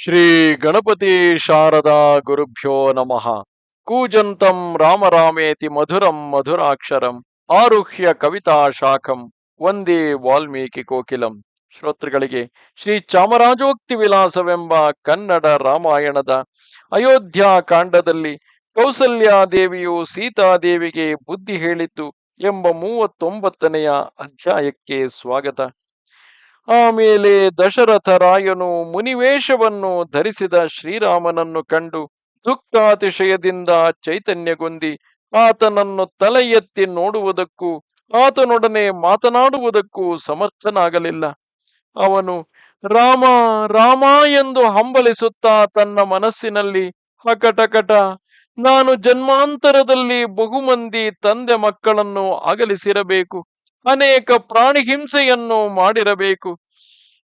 ಶ್ರೀ ಗಣಪತಿ ಶಾರದಾ ಗುರುಭ್ಯೋ ನಮಃ. ಕೂಜಂತಂ ರಾಮರಾಮೇತಿ ಮಧುರಂ ಮಧುರಾಕ್ಷರಂ ಆರುಹ್ಯ ಕವಿತಾ ಶಾಖಂ ಒಂದೇ ವಾಲ್ಮೀಕಿ ಕೋಕಿಲಂ. ಶ್ರೋತೃಗಳಿಗೆ ಶ್ರೀ ಚಾಮರಾಜೋಕ್ತಿ ವಿಲಾಸವೆಂಬ ಕನ್ನಡ ರಾಮಾಯಣದ ಅಯೋಧ್ಯ ಕಾಂಡದಲ್ಲಿ ಕೌಸಲ್ಯಾದೇವಿಯು ಸೀತಾದೇವಿಗೆ ಬುದ್ಧಿ ಹೇಳಿತು ಎಂಬ ಮೂವತ್ತೊಂಬತ್ತನೆಯ ಅಧ್ಯಾಯಕ್ಕೆ ಸ್ವಾಗತ. ಆಮೇಲೆ ದಶರಥ ರಾಯನು ಮುನಿವೇಷವನ್ನು ಧರಿಸಿದ ಶ್ರೀರಾಮನನ್ನು ಕಂಡು ದುಃಖಾತಿಶಯದಿಂದ ಚೈತನ್ಯಗೊಂದಿ ಆತನನ್ನು ತಲೆ ಎತ್ತಿ ನೋಡುವುದಕ್ಕೂ ಆತನೊಡನೆ ಮಾತನಾಡುವುದಕ್ಕೂ ಸಮರ್ಥನಾಗಲಿಲ್ಲ. ಅವನು, ರಾಮ ರಾಮ ಎಂದು ಹಂಬಲಿಸುತ್ತಾ ತನ್ನ ಮನಸ್ಸಿನಲ್ಲಿ ಹಕಟಕಟ, ನಾನು ಜನ್ಮಾಂತರದಲ್ಲಿ ಬಹುಮಂದಿ ತಂದೆ ಮಕ್ಕಳನ್ನು ಅಗಲಿಸಿರಬೇಕು. ಅನೇಕ ಪ್ರಾಣಿ ಹಿಂಸೆಯನ್ನು ಮಾಡಿರಬೇಕು.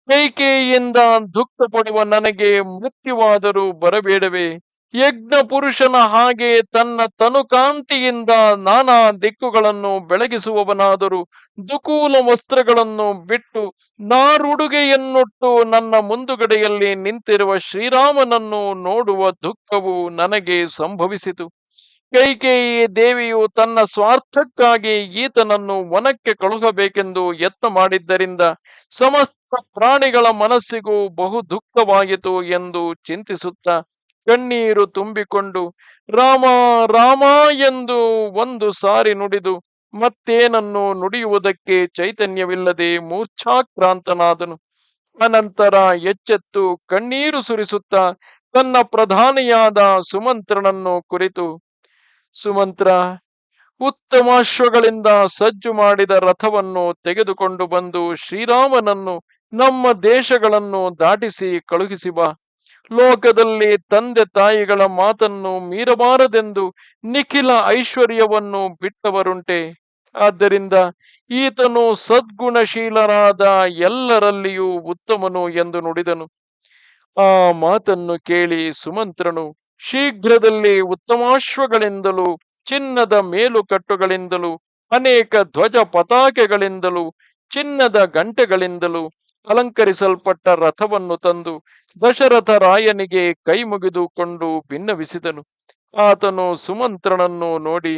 ಕೈಕೆಯಿಂದ ದುಃಖ ಪಡುವ ನನಗೆ ಮೃತ್ಯುವಾದರೂ ಬರಬೇಡವೇ? ಯಜ್ಞ ಪುರುಷನ ಹಾಗೆ ತನ್ನ ತನುಕಾಂತಿಯಿಂದ ನಾನಾ ದಿಕ್ಕುಗಳನ್ನು ಬೆಳಗಿಸುವವನಾದರೂ ದುಕೂಲ ವಸ್ತ್ರಗಳನ್ನು ಬಿಟ್ಟು ನಾರುಡುಗೆಯನ್ನುಟ್ಟು ನನ್ನ ಮುಂದುಗಡೆಯಲ್ಲಿ ನಿಂತಿರುವ ಶ್ರೀರಾಮನನ್ನು ನೋಡುವ ದುಃಖವು ನನಗೆ ಸಂಭವಿಸಿತು. ಕೈಕೇಯಿ ದೇವಿಯು ತನ್ನ ಸ್ವಾರ್ಥಕ್ಕಾಗಿ ಈತನನ್ನು ವನಕ್ಕೆ ಕಳುಹಬೇಕೆಂದು ಯತ್ನ ಮಾಡಿದ್ದರಿಂದ ಸಮಸ್ತ ಪ್ರಾಣಿಗಳ ಮನಸ್ಸಿಗೂ ಬಹು ದುಃಖವಾಯಿತು ಎಂದು ಚಿಂತಿಸುತ್ತಾ ಕಣ್ಣೀರು ತುಂಬಿಕೊಂಡು, ರಾಮ ರಾಮ ಎಂದು ಒಂದು ಸಾರಿ ನುಡಿದು, ಮತ್ತೇನನ್ನು ನುಡಿಯುವುದಕ್ಕೆ ಚೈತನ್ಯವಿಲ್ಲದೆ ಮೂರ್ಛಾಕ್ರಾಂತನಾದನು. ಅನಂತರ ಎಚ್ಚೆತ್ತು ಕಣ್ಣೀರು ಸುರಿಸುತ್ತಾ, ತನ್ನ ಪ್ರಧಾನಿಯಾದ ಸುಮಂತ್ರನನ್ನು ಕುರಿತು ಸುಮಂತ್ರ ಉತ್ತಮಾಶ್ವಗಳಿಂದ ಸಜ್ಜು ಮಾಡಿದ ರಥವನ್ನು ತೆಗೆದುಕೊಂಡು ಬಂದು ಶ್ರೀರಾಮನನ್ನು, ನಮ್ಮ ದೇಶಗಳನ್ನು ದಾಟಿಸಿ ಕಳುಹಿಸಿ ಬಾ. ಲೋಕದಲ್ಲಿ ತಂದೆ ತಾಯಿಗಳ ಮಾತನ್ನು ಮೀರಬಾರದೆಂದು ನಿಖಿಲ ಐಶ್ವರ್ಯವನ್ನು ಬಿಟ್ಟವರುಂಟೆ. ಆದ್ದರಿಂದ ಈತನು ಸದ್ಗುಣಶೀಲರಾದ ಎಲ್ಲರಲ್ಲಿಯೂ ಉತ್ತಮನು ಎಂದು ನುಡಿದನು. ಆ ಮಾತನ್ನು ಕೇಳಿ ಸುಮಂತ್ರನು ಶೀಘ್ರದಲ್ಲಿ ಉತ್ತಮಾಶ್ವಗಳಿಂದಲೂ, ಚಿನ್ನದ ಮೇಲುಕಟ್ಟುಗಳಿಂದಲೂ, ಅನೇಕ ಧ್ವಜ ಪತಾಕೆಗಳಿಂದಲೂ, ಚಿನ್ನದ ಗಂಟೆಗಳಿಂದಲೂ ಅಲಂಕರಿಸಲ್ಪಟ್ಟ ರಥವನ್ನು ತಂದು ದಶರಥ ರಾಯನಿಗೆ ಕೈ ಮುಗಿದುಕೊಂಡು ಭಿನ್ನವಿಸಿದನು ಆತನು ಸುಮಂತ್ರನನ್ನು ನೋಡಿ,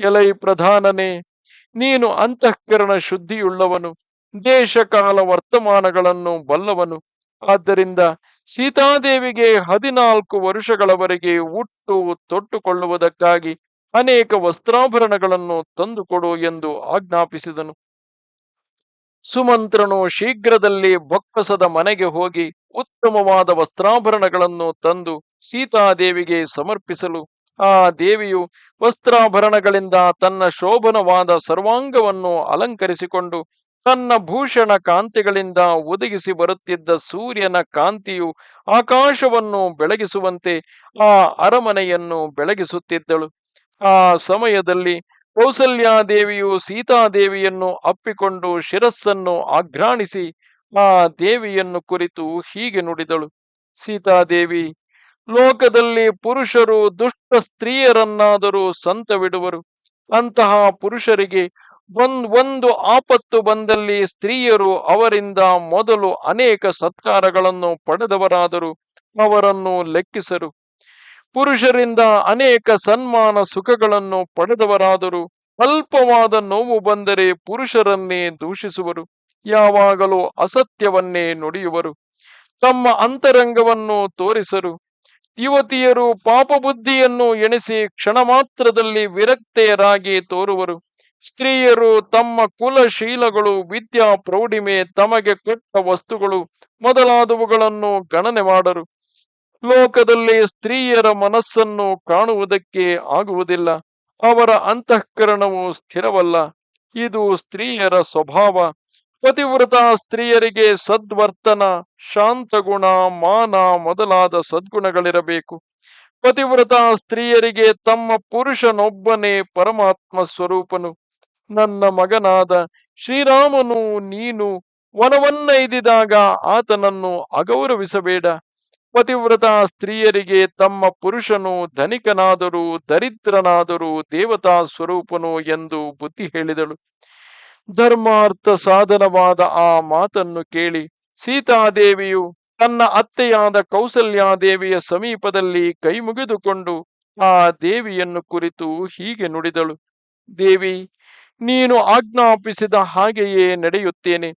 ಎಲೈ ಪ್ರಧಾನನೇ, ನೀನು ಅಂತಃಕರಣ ಶುದ್ಧಿಯುಳ್ಳವನು, ದೇಶಕಾಲ ವರ್ತಮಾನಗಳನ್ನು ಬಲ್ಲವನು. ಆದ್ದರಿಂದ ಸೀತಾದೇವಿಗೆ ಹದಿನಾಲ್ಕು ವರ್ಷಗಳವರೆಗೆ ಉಟ್ಟು ತೊಟ್ಟುಕೊಳ್ಳುವುದಕ್ಕಾಗಿ ಅನೇಕ ವಸ್ತ್ರಾಭರಣಗಳನ್ನು ತಂದುಕೊಡು ಎಂದು ಆಜ್ಞಾಪಿಸಿದನು. ಸುಮಂತ್ರನು ಶೀಘ್ರದಲ್ಲಿ ಬೊಕ್ಕಸದ ಮನೆಗೆ ಹೋಗಿ ಉತ್ತಮವಾದ ವಸ್ತ್ರಾಭರಣಗಳನ್ನು ತಂದು ಸೀತಾದೇವಿಗೆ ಸಮರ್ಪಿಸಲು ಆ ದೇವಿಯು ವಸ್ತ್ರಾಭರಣಗಳಿಂದ ತನ್ನ ಶೋಭನವಾದ ಸರ್ವಾಂಗವನ್ನು ಅಲಂಕರಿಸಿಕೊಂಡು ತನ್ನ ಭೂಷಣ ಕಾಂತಿಗಳಿಂದ ಒದಗಿಸಿ ಬರುತ್ತಿದ್ದ ಸೂರ್ಯನ ಕಾಂತಿಯು ಆಕಾಶವನ್ನು ಬೆಳಗಿಸುವಂತೆ ಆ ಅರಮನೆಯನ್ನು ಬೆಳಗಿಸುತ್ತಿದ್ದಳು. ಆ ಸಮಯದಲ್ಲಿ ಕೌಸಲ್ಯಾದೇವಿಯು ಸೀತಾದೇವಿಯನ್ನು ಅಪ್ಪಿಕೊಂಡು ಶಿರಸ್ಸನ್ನು ಆಘ್ರಾಣಿಸಿ ಆ ದೇವಿಯನ್ನು ಕುರಿತು ಹೀಗೆ ನುಡಿದಳು. ಸೀತಾದೇವಿ ಲೋಕದಲ್ಲಿ ಪುರುಷರು ದುಷ್ಟ ಸ್ತ್ರೀಯರನ್ನಾದರೂ ಸಂತವಿಡುವರು. ಅಂತಹ ಪುರುಷರಿಗೆ ಒಂದ್, ಒಂದು ಆಪತ್ತು ಬಂದಲ್ಲಿ ಸ್ತ್ರೀಯರು ಅವರಿಂದ ಮೊದಲು ಅನೇಕ ಸತ್ಕಾರಗಳನ್ನು ಪಡೆದವರಾದರೂ, ಅವರನ್ನು ಲೆಕ್ಕಿಸರು. ಪುರುಷರಿಂದ ಅನೇಕ ಸನ್ಮಾನ ಸುಖಗಳನ್ನು ಪಡೆದವರಾದರೂ. ಅಲ್ಪವಾದ ನೋವು ಬಂದರೆ ಪುರುಷರನ್ನೇ ದೂಷಿಸುವರು, ಯಾವಾಗಲೂ ಅಸತ್ಯವನ್ನೇ ನುಡಿಯುವರು. ತಮ್ಮ ಅಂತರಂಗವನ್ನು ತೋರಿಸರು. ಯುವತಿಯರು ಪಾಪಬುದ್ಧಿಯನ್ನು ಎಣಿಸಿ ಕ್ಷಣ ಮಾತ್ರದಲ್ಲಿ ವಿರಕ್ತೆಯರಾಗಿ ತೋರುವರು. ಸ್ತ್ರೀಯರು ತಮ್ಮ ಕುಲಶೀಲಗಳು, ವಿದ್ಯಾ ಪ್ರೌಢಿಮೆ ತಮಗೆ ಕೊಟ್ಟ ವಸ್ತುಗಳು ಮೊದಲಾದವುಗಳನ್ನು ಗಣನೆ ಮಾಡರು. ಲೋಕದಲ್ಲಿ ಸ್ತ್ರೀಯರ ಮನಸ್ಸನ್ನು ಕಾಣುವುದಕ್ಕೆ ಆಗುವುದಿಲ್ಲ. ಅವರ ಅಂತಃಕರಣವು ಸ್ಥಿರವಲ್ಲ. ಇದು ಸ್ತ್ರೀಯರ ಸ್ವಭಾವ. ಪತಿವ್ರತ ಸ್ತ್ರೀಯರಿಗೆ ಸದ್ವರ್ತನ, ಶಾಂತಗುಣ, ಮಾನ ಮೊದಲಾದ ಸದ್ಗುಣಗಳಿರಬೇಕು. ಪತಿವ್ರತ ಸ್ತ್ರೀಯರಿಗೆ ತಮ್ಮ ಪುರುಷನೊಬ್ಬನೇ ಪರಮಾತ್ಮ ಸ್ವರೂಪನು. ನನ್ನ ಮಗನಾದ ಶ್ರೀರಾಮನು ನೀನು ವನವನ್ನೈದಿದಾಗ ಆತನನ್ನು ಅಗೌರವಿಸಬೇಡ. ಪತಿವ್ರತ ಸ್ತ್ರೀಯರಿಗೆ ತಮ್ಮ ಪುರುಷನು ಧನಿಕನಾದರೂ, ದರಿದ್ರನಾದರೂ ದೇವತಾ ಸ್ವರೂಪನು ಎಂದು ಬುದ್ಧಿ ಹೇಳಿದಳು. ಧರ್ಮಾರ್ಥ ಸಾಧನವಾದ ಆ ಮಾತನ್ನು ಕೇಳಿ ಸೀತಾದೇವಿಯು ತನ್ನ ಅತ್ತೆಯಾದ ಕೌಸಲ್ಯಾದೇವಿಯ ಸಮೀಪದಲ್ಲಿ ಕೈಮುಗಿದುಕೊಂಡು ಆ ದೇವಿಯನ್ನು ಕುರಿತು ಹೀಗೆ ನುಡಿದಳು. ದೇವಿ, ನೀನು ಆಜ್ಞಾಪಿಸಿದ ಹಾಗೆಯೇ ನಡೆಯುತ್ತೇನೆ.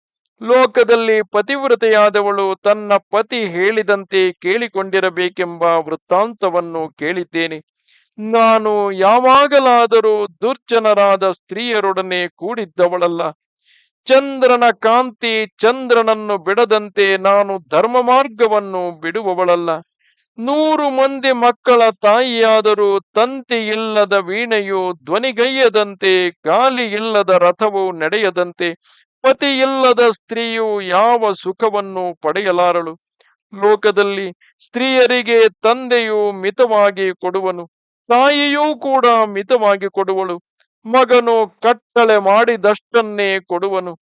ಲೋಕದಲ್ಲಿ ಪತಿವ್ರತೆಯಾದವಳು ತನ್ನ ಪತಿ ಹೇಳಿದಂತೆ ಕೇಳಿಕೊಂಡಿರಬೇಕೆಂಬ ವೃತ್ತಾಂತವನ್ನು ಕೇಳಿದ್ದೇನೆ. ನಾನು ಯಾವಾಗಲಾದರೂ ದುರ್ಜನರಾದ ಸ್ತ್ರೀಯರೊಡನೆ ಕೂಡಿದ್ದವಳಲ್ಲ. ಚಂದ್ರನ ಕಾಂತಿ ಚಂದ್ರನನ್ನು ಬಿಡದಂತೆ ನಾನು ಧರ್ಮ ಮಾರ್ಗವನ್ನು ಬಿಡುವವಳಲ್ಲ. ನೂರು ಮಂದಿ ಮಕ್ಕಳ ತಾಯಿಯಾದರೂ ತಂತಿ ಇಲ್ಲದ ವೀಣೆಯು ಧ್ವನಿಗೈಯದಂತೆ ಗಾಲಿ ಇಲ್ಲದ ರಥವು ನಡೆಯದಂತೆ ಪತಿ ಇಲ್ಲದ ಸ್ತ್ರೀಯು ಯಾವ ಸುಖವನ್ನು ಪಡೆಯಲಾರಳು? ಲೋಕದಲ್ಲಿ ಸ್ತ್ರೀಯರಿಗೆ ತಂದೆಯು ಮಿತವಾಗಿ ಕೊಡುವನು. ತಾಯಿಯೂ ಕೂಡ ಮಿತವಾಗಿ ಕೊಡುವಳು. ಮಗನು ಕಟ್ಟಳೆ ಮಾಡಿದಷ್ಟನ್ನೇ ಕೊಡುವನು.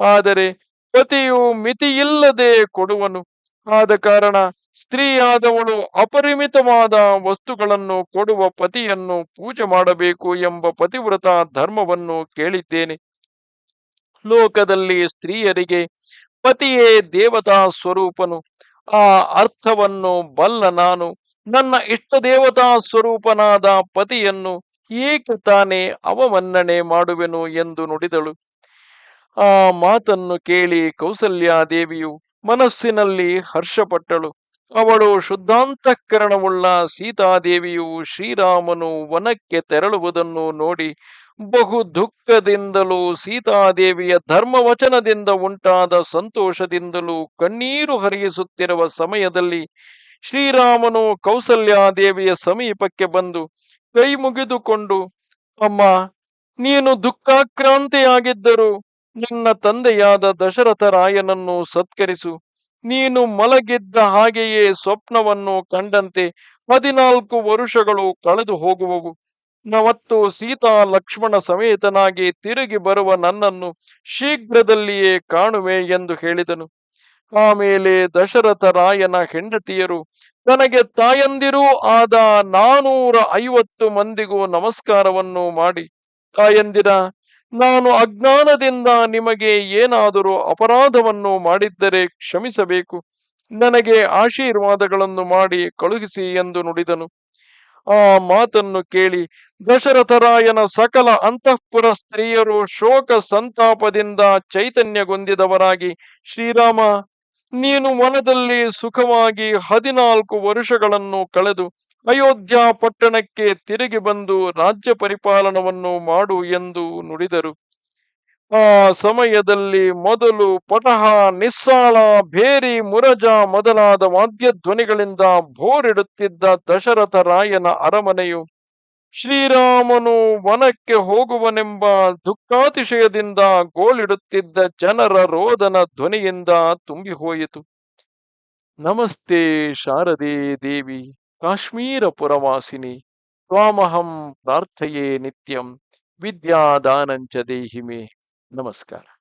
ಆದರೆ ಪತಿಯು ಮಿತಿಯಿಲ್ಲದೆ ಕೊಡುವನು. ಆದ ಕಾರಣ ಸ್ತ್ರೀಯಾದವಳು ಅಪರಿಮಿತವಾದ ವಸ್ತುಗಳನ್ನು ಕೊಡುವ ಪತಿಯನ್ನು ಪೂಜೆ ಮಾಡಬೇಕು ಎಂಬ ಪತಿವ್ರತ ಧರ್ಮವನ್ನು ಕೇಳಿದ್ದೇನೆ. ಲೋಕದಲ್ಲಿ ಸ್ತ್ರೀಯರಿಗೆ ಪತಿಯೇ ದೇವತಾ ಸ್ವರೂಪನು. ಆ ಅರ್ಥವನ್ನು ಬಲ್ಲ ನಾನು. ನನ್ನ ಇಷ್ಟ ದೇವತಾ ಸ್ವರೂಪನಾದ ಪತಿಯನ್ನು ಏಕೆ ತಾನೇ ಅವಮನ್ನಣೆ ಮಾಡುವೆನು ಎಂದು ನುಡಿದಳು. ಆ ಮಾತನ್ನು ಕೇಳಿ ಕೌಸಲ್ಯಾದೇವಿಯು ಮನಸ್ಸಿನಲ್ಲಿ ಹರ್ಷಪಟ್ಟಳು. ಅವಳು ಶುದ್ಧಾಂತಕರಣವುಳ್ಳ ಸೀತಾದೇವಿಯು ಶ್ರೀರಾಮನು ವನಕ್ಕೆ ತೆರಳುವುದನ್ನು ನೋಡಿ ಬಹು ದುಃಖದಿಂದಲೂ ಸೀತಾದೇವಿಯ ಧರ್ಮವಚನದಿಂದ ಉಂಟಾದ ಸಂತೋಷದಿಂದಲೂ ಕಣ್ಣೀರು ಹರಿಯಿಸುತ್ತಿರುವ ಸಮಯದಲ್ಲಿ ಶ್ರೀರಾಮನು ಕೌಸಲ್ಯಾದೇವಿಯ ಸಮೀಪಕ್ಕೆ ಬಂದು ಕೈ ಮುಗಿದುಕೊಂಡು, ಅಮ್ಮ, ನೀನು ದುಃಖಾಕ್ರಾಂತಿಯಾಗಿದ್ದರು ನನ್ನ ತಂದೆಯಾದ ದಶರಥ ರಾಯನನ್ನು ಸತ್ಕರಿಸು. ನೀನು ಮಲಗಿದ್ದ ಹಾಗೆಯೇ ಸ್ವಪ್ನವನ್ನು ಕಂಡಂತೆ ಹದಿನಾಲ್ಕು ವರುಷಗಳು ಕಳೆದು ಹೋಗುವವು. ಮತ್ತು ಸೀತಾ ಲಕ್ಷ್ಮಣ ಸಮೇತನಾಗಿ ತಿರುಗಿ ಬರುವ ನನ್ನನ್ನು ಶೀಘ್ರದಲ್ಲಿಯೇ ಕಾಣುವೆ ಎಂದು ಹೇಳಿದನು. ಆಮೇಲೆ ದಶರಥ ರಾಯನ ಹೆಂಡತಿಯರು ತನಗೆ ತಾಯಂದಿರೂ ಆದ ನಾನೂರ ಐವತ್ತು ಮಂದಿಗೂ ನಮಸ್ಕಾರವನ್ನು ಮಾಡಿ. ತಾಯಂದಿರ, ನಾನು ಅಜ್ಞಾನದಿಂದ ನಿಮಗೆ ಏನಾದರೂ ಅಪರಾಧವನ್ನು ಮಾಡಿದ್ದರೆ ಕ್ಷಮಿಸಬೇಕು. ನನಗೆ ಆಶೀರ್ವಾದಗಳನ್ನು ಮಾಡಿ ಕಳುಹಿಸಿ ಎಂದು ನುಡಿದನು. ಆ ಮಾತನ್ನು ಕೇಳಿ ದಶರಥರಾಯನ ಸಕಲ ಅಂತಃಪುರ ಸ್ತ್ರೀಯರು ಶೋಕ ಸಂತಾಪದಿಂದ ಚೈತನ್ಯಗೊಂದಿದವರಾಗಿ ಶ್ರೀರಾಮ ನೀನು ವನದಲ್ಲಿ ಸುಖವಾಗಿ ಹದಿನಾಲ್ಕು ವರುಷಗಳನ್ನು ಕಳೆದು ಅಯೋಧ್ಯ ಪಟ್ಟಣಕ್ಕೆ ತಿರುಗಿ ಬಂದು ರಾಜ್ಯ ಪರಿಪಾಲನವನ್ನು ಮಾಡು ಎಂದು ನುಡಿದರು. ಆ ಸಮಯದಲ್ಲಿ ಮೊದಲು ಪಟಹ, ನಿಸ್ಸಾಳ, ಭೇರಿ, ಮುರಜ ಮೊದಲಾದ ವಾದ್ಯಧ್ವನಿಗಳಿಂದ ಭೋರಿಡುತ್ತಿದ್ದ ದಶರಥ ರಾಯನ ಅರಮನೆಯು ಶ್ರೀರಾಮನು ವನಕ್ಕೆ ಹೋಗುವನೆಂಬ ದುಃಖಾತಿಶಯದಿಂದ ಗೋಳಿಡುತ್ತಿದ್ದ ಜನರ ರೋದನ ಧ್ವನಿಯಿಂದ ತುಂಬಿ ಹೋಯಿತು ನಮಸ್ತೆ ಶಾರದೆ ದೇವಿ ಕಾಶ್ಮೀರ ಪುರವಾಸಿನಿ ತ್ವಾಮಹಂ ಪ್ರಾರ್ಥೆಯೇ ನಿತ್ಯಂ, ವಿದ್ಯಾದಾನಂಚ ದೇಹಿಮೆ. ನಮಸ್ಕಾರ.